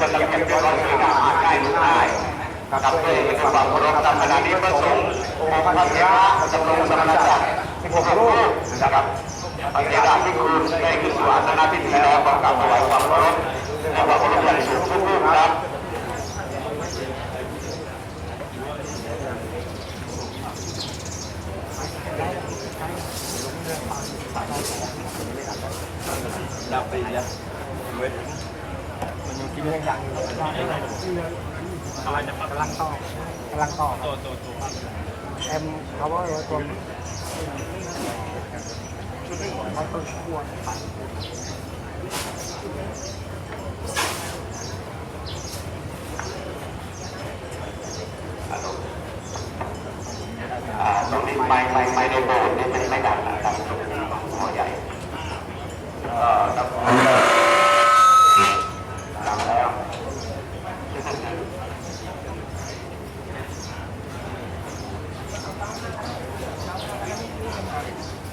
จะเรียบเรียบร้อยที่อาหาได้หรือไม่กับด้วยความเคารพตามขณะนี้พระสงฆ์องค์พระเถระจำลองสมณศักดิ์16รูปนะครับพระเถระที่คุณได้ขึ้นสู่อาสนะพิธีแล้วก็กราบถวายความเคารพและความเคารพอย่างสูงทุกครับดับไปแล้ว มันยังคิดเรื่องยังอยู่อะไรจะกำลังต่อกำลังต่อตัวตัวตัวแอมเขาว่าตัวเขาต้องควรไปอ่าตรงนี้ไม่ไม่ไม่ในโบสถ์นี่ไม่ไม่ดังนะครับตรงนี้หัวใหญ่เอ่อครับดังแล้ว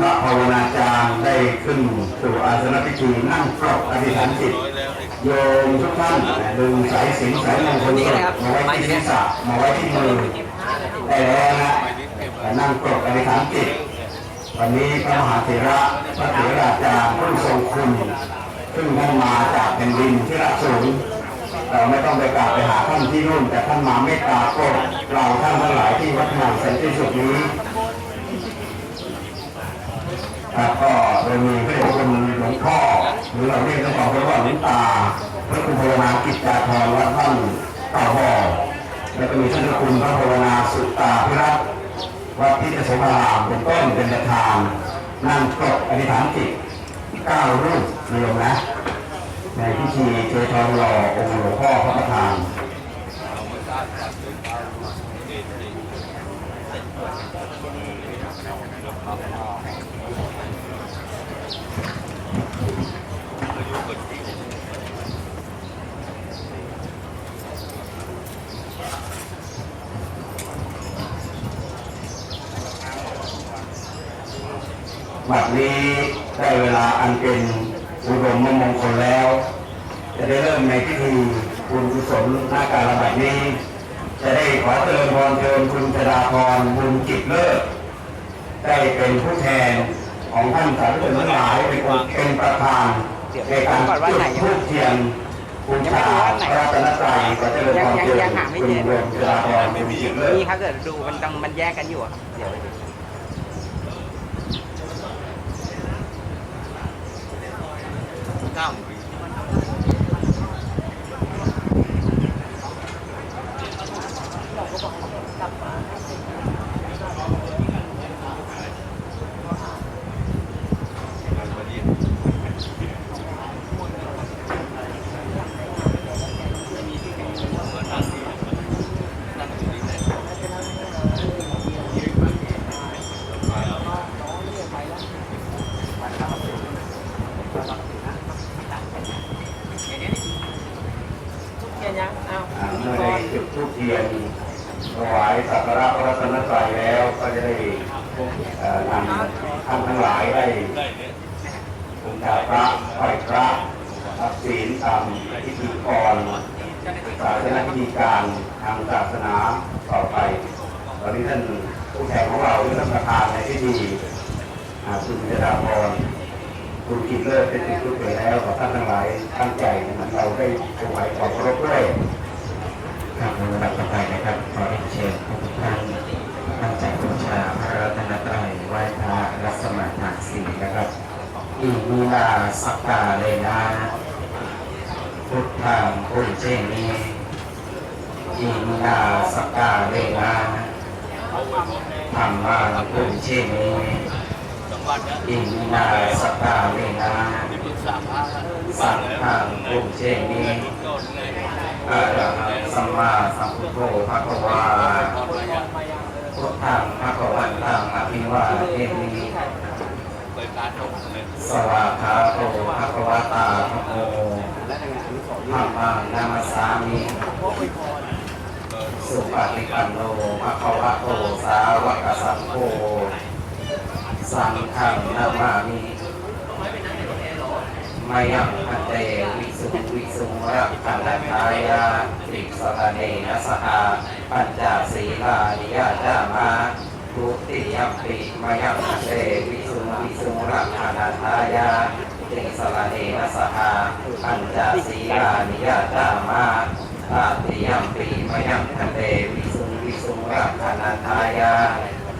พระภาวนาจารย์ได้ขึ้นสู่อาสนพิธีนั่งปลอกอธิษฐานจิตโยมทุกท่านดึงสายสิญจนสายมงคลสดมาไว้ที่ศีรษะมาไว้ที่มือได้แล้วนะนั่งปลอกอธิษฐานจิตวันนี้พระมหาเถระพระเถราจารย์ผู้ทรงคุณซึ่งท่านมาจากแผ่นดินที่ระสูงเราไม่ต้องไปกราบไปหาท่านที่นู่นแต่ท่านมาเมตตาโปรดเราท่านทั้งหลายที่วัดหนองสันติสุขนี้ ครับก็โดยมีพระเดชพระคุณหลวงพ่อหรือเราเรียกทั้งสองคนว่าหลวงตาพระคุณภาวนากิจจาธรวัดท่านเต่าบ่อแล้วก็มีท่านพระคุณพระภาวนาสุตตาพิรัตนวัดพิจสมารามเป็นต้นเป็นประธานนั่งกรดอธิษฐานจิตเก้ารูปนะโยมนะในพิธีเททองหล่อองค์หลวงพ่อพระประธาน บัดนี้ได้เวลาอันเป็นอุดมมงคลแล้ว จะได้เริ่มในพิธีบุญกุศลหน้าการบัดนี้ จะได้ขอเจริญพรเชิญคุณธดาพรบุญจิตเลิศได้เป็นผู้แทนของท่านสาธุชนทั้งหลายเป็นเป็นประธานในการจุดธูปเทียนบูชาพระรัตนตรัยขอเจริญพรเชิญคุณดวงธดาพรบุญจิตเลิศนี่ถ้าเกิดดูมันต้องมันแยกกันอยู่ครับเดี๋ยว เก้า เทียนยังอ้าว อ่า เมื่อได้จุดธูปเทียนถวายสักการะพระรัตนตรัยแล้วก็จะได้เอ่อนำท่านทั้งหลายได้บูชาพระไหว้พระรับศีลตามพิธีกรศาสนาพิธีการทางศาสนาต่อไป ตอนนี้ท่านผู้แทนของเราที่ท่านประธานในพิธีคุณเจดาพรคุณกิจเลิศเป็นจุดรูปไปแล้วขอท่านทั้งหลายตั้งใจนะครับเราได้ถวายความเคารพด้วย ครับในลำดับต่อไปนะครับ ขอเรียนเชิญทุกท่านตั้งใจบูชาพระรัตนตรัยไหว้พระรัศมาถากสีนะครับอิมินาสักกาเลนะพุทธังพุทเจนีอิมินาสักกาเลนะธรรมังพุทเจนีอิมินาสักกาเลนะที่ปรึกษาพระสังฆังพุทเจนี ก็อะระหังสัมมาสัมพุทโธภะคะวาพุทธังภะคะวันตังอภิวาเทมิสวากขาโตภะคะวตาธัมโมธัมมังนามัสสามิสุปฏิปันโนภะคะวะโตสาวกสังโฆสังฆังนามามิมายังพันเตวิสุวิสุงรัก ขันธายาติสรเนนะสหาปัญจศีลานิยาจามาทุติยัมปิมายัมเชวิสุวิสุรักขันธายาติสรเนนะสหาปัญจศีลานิยาจามาตาติยัมปิมายังพันเตวิสุงวิสุงรักขันธายา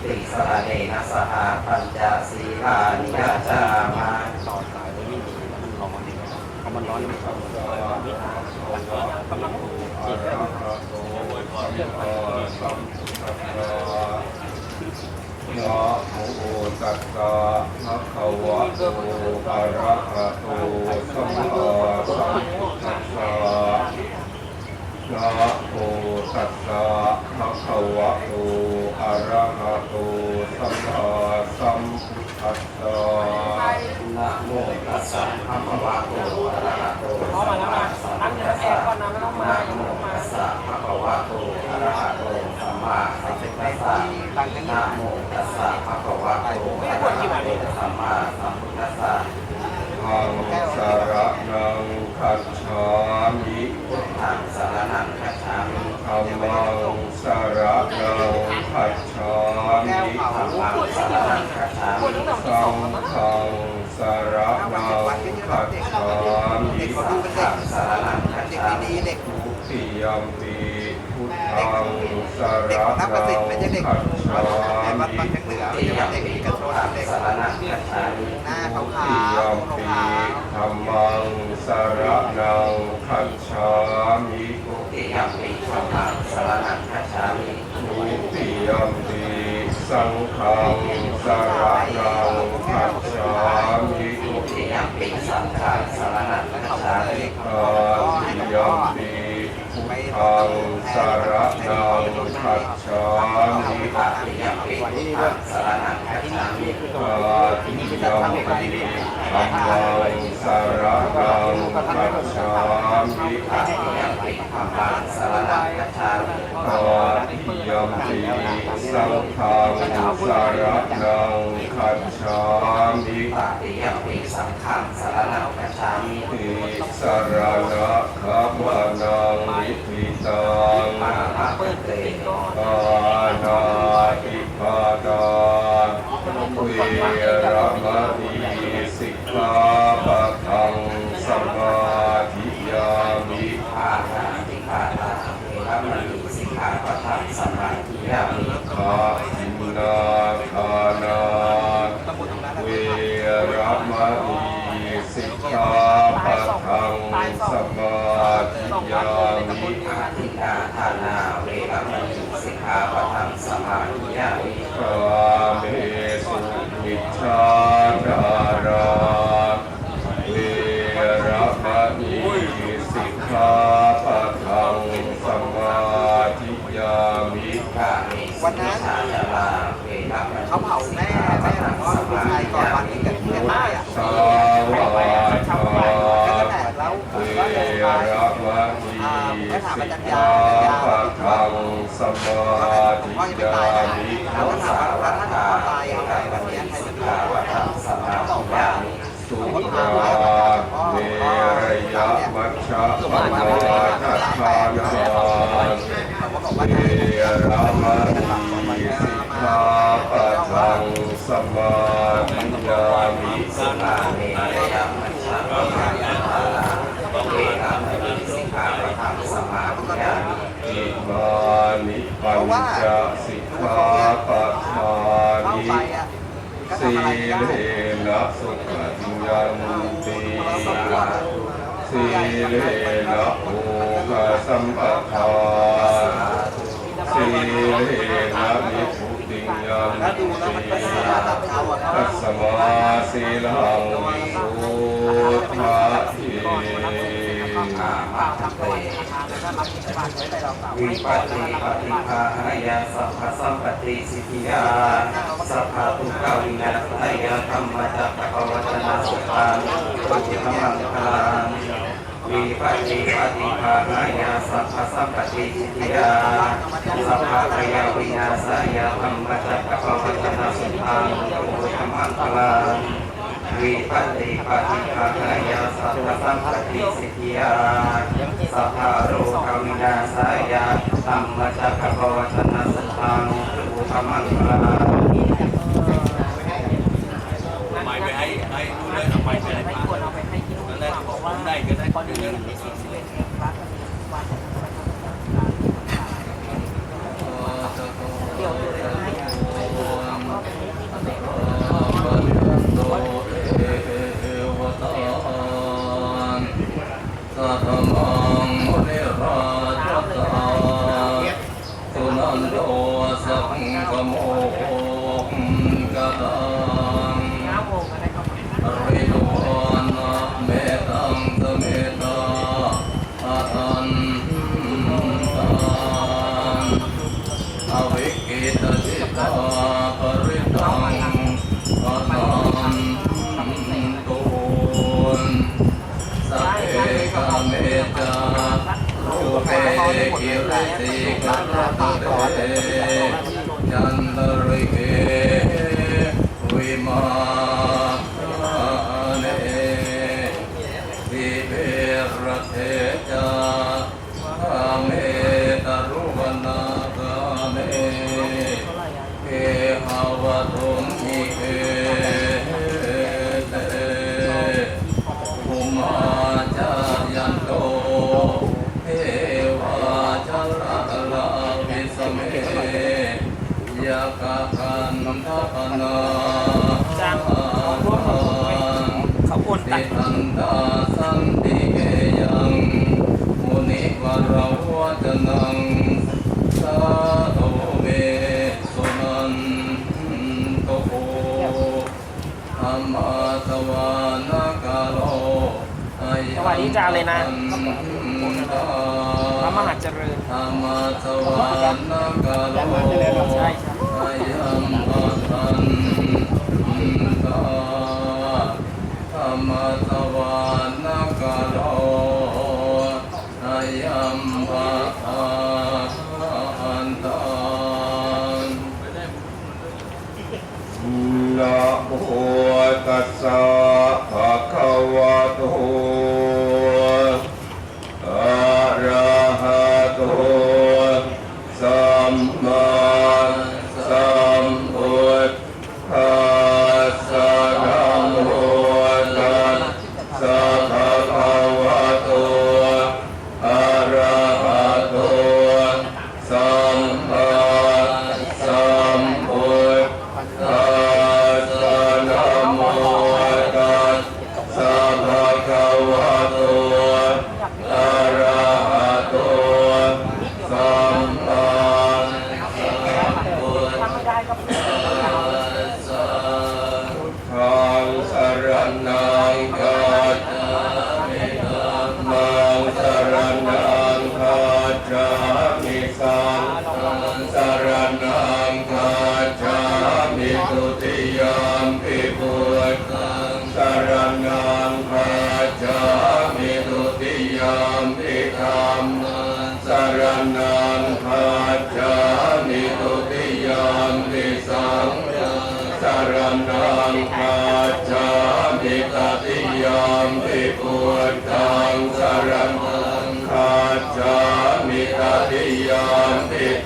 ติสรเนนะสหาปัญจศีลานิยาจามา ต่อสายเลยนี่มันร้อนเพราะมันร้อนมันกำลังจีบได้ นะโมตัสสะภะคะวะโตอะระหะโตสัมมาสัมพุทธัสสะนะโมตัสสะภะคะวะโตอะระหะโตสัมมาสัมพุทธัสสะนะโมตัสสะภะคะวะโตอะระหะโต เข้ามาแล้วมาตั้งเงินแอบก่อนนะไม่ต้องมา นะ ไม่ โม ต้องมา ตัสสะภะคะวะโตอะระหะโตสัมมาสัมพุทธัสสะนะโมตัสสะภะคะวะโตอะระหะโตสัมมาสัมพุทธัสสะ ทังสารนังคัจฉามิ พุทธังสารนังคัจฉามิ ธัมมังสารนังคัจฉามิ ธัมมังสารนังคัจฉามิ สังฆังสารนังคัจฉามิสังฆังสารนังคัจฉามิทุติยมปีพุทธังสารนังคัจฉามิติยัมปิพุทธังสารนังคัจฉามิทุติยมปีธรรมังสารนังคัจฉามิทุติยัมปิธัมมังสารนังคัจฉามิทุติยมปีสังฆังสารนังคัจฉามิ ทุ ติสังฆังสารนังคัจฉามิตาติยมปีพุทธังสารนังคัจามิตติยมปิทังสารนังคัจฉามิตาติยมปีธรรมังสารนังคัจามิตติยมปิธัมมังสารนังคัจามิตาติยมปีสังฆังสารนังคัจามิตติยมปิสังฆังสารนังคัจฉามิ ติสารณะขัมมานังนิพิตังมาภะเปิดเตปานาติปาตาเวรมณีสิกขาปะทังสมาธิยามิ ปานาติปาตาเวรมณีสิกขาปะทังสมาธิยามิ คาทิมนาทานาเวรมณีสิกขาปะทังสมาธิยามิ อาทิตาทานาเวรมณีสิกขาปะทังสมาธิยามิ กาเมสุมิชฌาดาราเวรมณีสิกขาปะทังสมาธิยามิ กาเมสุมิชาจาราเวรมณี เขาเผาแม่แม่ของพ่อผู้ชาย ก่อนวันที่เกิดที่กันได้อะสาวาทาแล้วก็แตกแล้วเวก็เดินไปรมณีสิกขาปะทังสมาธิพ่อยังไม่ยาตายนะมิแล้วก็ถามว่าถ้าพ่อตายเอาไงวันนี้ใครจะดูกาปะทังสมาธิยามิสุราเมรยมัชฌะปมาทัฏฐานาเวรมณีสิกขาปะทังสมาธิยามิ สุราเมรยมัชฌะปมาทัฏฐานาเวรมณีสิกขาปะทังสมาธิยามิ อิ มานิปัญจสิกขาปัฏฐานิสีเลนะสุขัญญาติสีเลนะโอคสัมปทาสีเลนะมิภูติญาติตัสมาสีลังสุทา มันก็ติน่าตัดเอาอะตัสมาสีลังโสทาทิอามาตเตวิปปิปฏิภาหายาสัพพสัมปติสิทธิยาสัพพะทุกขวินาศายาธรรมจักรปวัตนาสุขังตุจิตมังคลังวิปติปฏิภาหายาสัพพสัมปติสิทธิยาสัพพะพยาวินาศายาธรรมจักรปวัตนาสุขังตุจิตมังคลัง วิปัสสิปฏิภาหายาสัพพสัมปติสิทธิยาสัพพะโรควินาสายาธรรมจักรปวัตนสัตังสุขมังคลาไปให้ให้ดูเลยเอาไปไปให้พระนั่นแหละผมได้ก็ได้ ยัน ตัติดทันตาสันติเกยังมุนิวราวจนังสาโตเมสุนันโตโกธรรมาสวานกาโลสวัสดีจ้าเลยนะพระมหาเจริญธรรมาสวานกาโลใช่ใช่ อายัมมาทันตาธรรมาสวานกาโล อัมมาทันตานะโมตัสสะ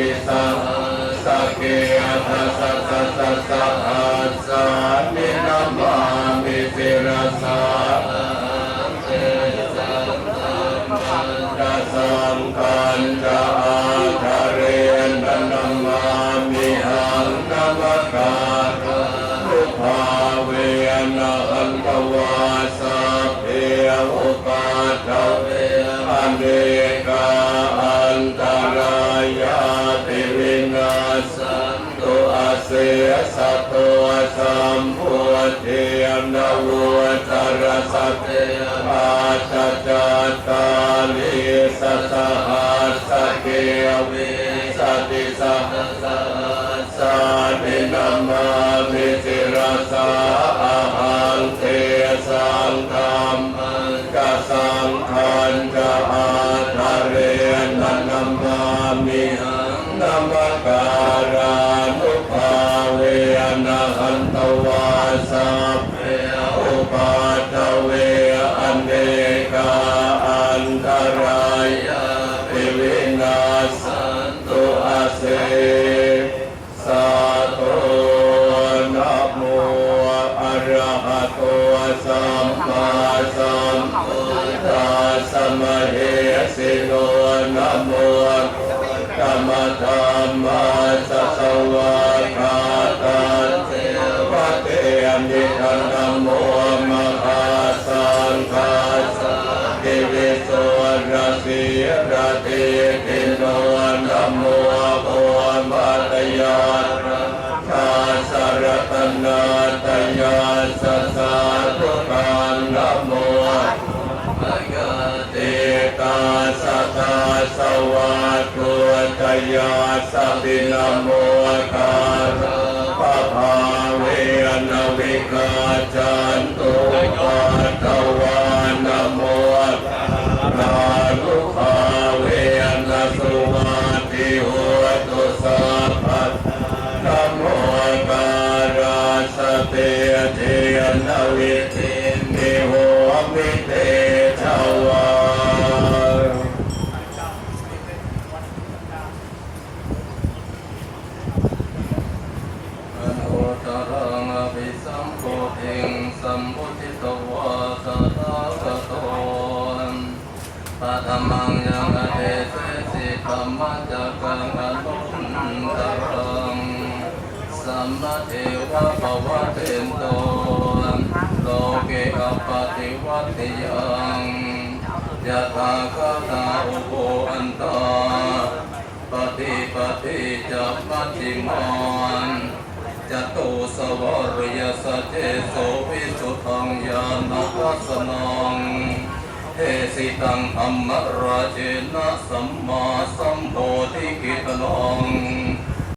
ติสังสเกอัสสะสะสสะหัสสะนิ สัตเตอาจจตาลิสัสหัสเกวิสติสหัสสานินามามิสิรสาอาหังเทสังธรรมังกสังขันจะอาทะเรนันามามิหังนามกา นาตยาสัสาธุการนะโมมยเตตาสัตาสวะตุตยาสปินโมคาระปะภาเวนวิกาจันต มจักกังอนุนตรังสัมมาเทวะภวะเทนโตโลเกอปฏิวัติยังยะถาคตาอุโภอันตาปฏิปฏิจัปปติมานจตุสวรยสัจเจโสวิสุทังญาณทัสนัง สิตังธรรมราเจนะสัมมาสัมโพธิกิตนัง